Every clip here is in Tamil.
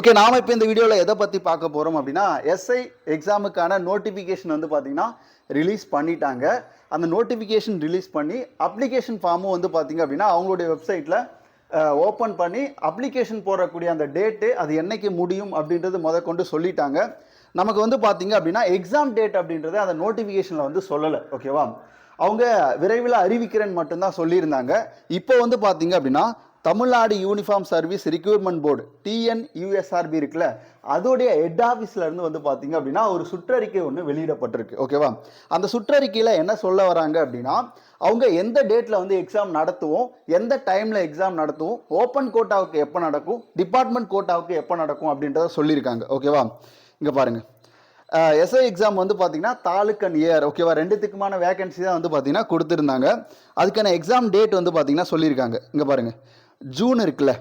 ஓகே நாம இப்போ இந்த வீடியோவில் எதை பற்றி பார்க்க போகிறோம் அப்படின்னா எஸ்ஐ எக்ஸாமுக்கான நோட்டிஃபிகேஷன் வந்து பார்த்தீங்கன்னா ரிலீஸ் பண்ணிட்டாங்க. அந்த நோட்டிஃபிகேஷன் ரிலீஸ் பண்ணி அப்ளிகேஷன் ஃபார்மும் வந்து பார்த்தீங்க அப்படின்னா அவங்களுடைய வெப்சைட்டில் ஓப்பன் பண்ணி அப்ளிகேஷன் போடக்கூடிய அந்த டேட்டு அது என்றைக்கு முடியும் அப்படின்றது முத கொண்டு சொல்லிட்டாங்க. நமக்கு வந்து பார்த்தீங்க அப்படின்னா எக்ஸாம் டேட் அப்படின்றது அந்த நோட்டிஃபிகேஷனில் வந்து சொல்லலை. ஓகேவா அவங்க விரைவில் அறிவிக்கிறேன்னு மட்டும்தான் சொல்லியிருந்தாங்க. இப்போ வந்து பார்த்தீங்க அப்படின்னா Tamil Nadu uniform service requirement board TN USRB இருக்குல்ல அதோடைய ஹெட் ஆஃபீஸ்லேருந்து வந்து பார்த்தீங்க அப்படின்னா ஒரு சுற்றறிக்கை ஒன்று வெளியிடப்பட்டிருக்கு. ஓகேவா அந்த சுற்றறிக்கையில் என்ன சொல்ல வராங்க அப்படின்னா அவங்க எந்த டேட்டில் வந்து எக்ஸாம் நடத்துவோம் எந்த டைமில் எக்ஸாம் நடத்துவோம் ஓப்பன் கோட்டாவுக்கு எப்போ நடக்கும் டிபார்ட்மெண்ட் கோட்டாவுக்கு எப்போ நடக்கும் அப்படின்றத சொல்லியிருக்காங்க. ஓகேவா இங்கே பாருங்கள் எஸ்ஐ எக்ஸாம் வந்து பார்த்தீங்கன்னா தாலுக் அண்ட் இயர் ஓகேவா ரெண்டுத்துக்குமான வேகன்சி தான் வந்து பார்த்தீங்கன்னா கொடுத்துருந்தாங்க. அதுக்கான எக்ஸாம் டேட் வந்து பார்த்தீங்கன்னா சொல்லியிருக்காங்க. இங்கே பாருங்கள் ஜூன் இருக்குல்ல.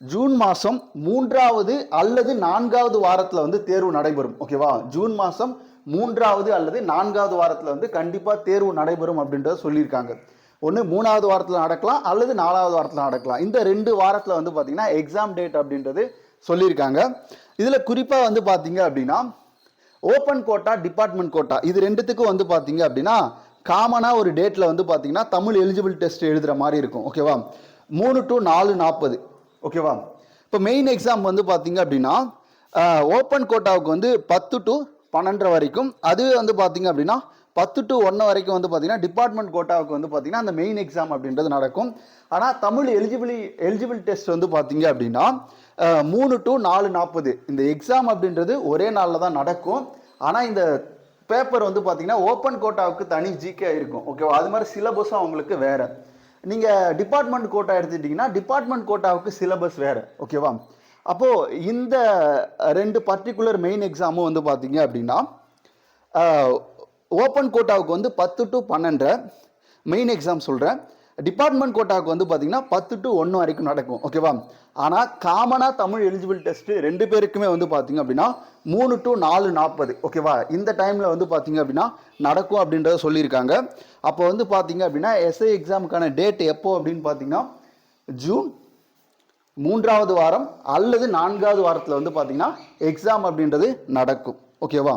ஜூன் மாதம் மூன்றாவது அல்லது நான்காவது வாரத்தில் வந்து தேர்வு நடைபெறும். ஓகேவா ஜூன் மாதம் மூன்றாவது அல்லது நான்காவது வாரத்தில் வந்து கண்டிப்பாக தேர்வு நடைபெறும் அப்படின்றத சொல்லியிருக்காங்க. ஒன்று மூணாவது வாரத்தில் நடக்கலாம் அல்லது நாலாவது வாரத்தில் நடக்கலாம். இந்த ரெண்டு வாரத்தில் வந்து பார்த்திங்கன்னா எக்ஸாம் டேட் அப்படின்றது சொல்லியிருக்காங்க. இதில் குறிப்பாக வந்து பார்த்தீங்க அப்படின்னா ஓப்பன் கோட்டா டிபார்ட்மெண்ட் கோட்டா இது ரெண்டுத்துக்கும் வந்து பார்த்தீங்க அப்படின்னா காமனாக ஒரு டேட்டில் வந்து பார்த்தீங்கன்னா தமிழ் எலிஜிபிள் டெஸ்ட் எழுதுகிற மாதிரி இருக்கும். ஓகேவா மூணு டு நாலு நாற்பது ஓகேவா இப்போ மெயின் எக்ஸாம் வந்து பார்த்தீங்க அப்படின்னா ஓப்பன் கோட்டாவுக்கு வந்து பத்து டு பன்னெண்டரை வரைக்கும் அதுவே வந்து பார்த்தீங்க அப்படின்னா பத்து டு ஒன்று வரைக்கும் வந்து பார்த்தீங்கன்னா டிபார்ட்மெண்ட் கோட்டாவுக்கு வந்து பார்த்தீங்கன்னா அந்த மெயின் எக்ஸாம் அப்படின்றது நடக்கும். ஆனால் தமிழ் எலிஜிபிளி எலிஜிபிள் டெஸ்ட் வந்து பார்த்தீங்க அப்படின்னா மூணு டு நாலு நாற்பது இந்த எக்ஸாம் அப்படின்றது ஒரே நாளில் தான் நடக்கும். ஆனால் இந்த பேப்பர் வந்து பார்த்தீங்கன்னா ஓப்பன் கோட்டாவுக்கு தனி ஜிகே இருக்கும். ஓகேவா அது மாதிரி சிலபஸும் அவங்களுக்கு வேறு. நீங்கள் டிபார்ட்மெண்ட் கோட்டா எடுத்துட்டிங்கன்னா டிபார்ட்மெண்ட் கோட்டாவுக்கு சிலபஸ் வேறு ஓகேவா அப்போது இந்த ரெண்டு பர்டிகுலர் மெயின் எக்ஸாமும் வந்து பார்த்தீங்க அப்படின்னா ஓப்பன் கோட்டாவுக்கு வந்து பத்து டு பன்னெண்டரை மெயின் எக்ஸாம் சொல்கிறேன் டிபார்ட்மெண்ட் கோட்டாவுக்கு வந்து பார்த்தீங்கன்னா பத்து டு ஒன்று வரைக்கும் நடக்கும் ஓகேவா ஆனால் காமனாக தமிழ் எலிஜிபிள் டெஸ்ட்டு ரெண்டு பேருக்குமே வந்து பார்த்தீங்க அப்படின்னா மூணு டு நாலு நாற்பது ஓகேவா இந்த டைமில் வந்து பார்த்தீங்க அப்படின்னா நடக்கும் அப்படின்றத சொல்லியிருக்காங்க. அப்போ வந்து பார்த்தீங்க அப்படின்னா எஸ்ஐ எக்ஸாமுக்கான டேட் எப்போ அப்படின்னு பார்த்தீங்கன்னா ஜூன் மூன்றாவது வாரம் அல்லது நான்காவது வாரத்தில் வந்து பார்த்தீங்கன்னா எக்ஸாம் அப்படின்றது நடக்கும் ஓகேவா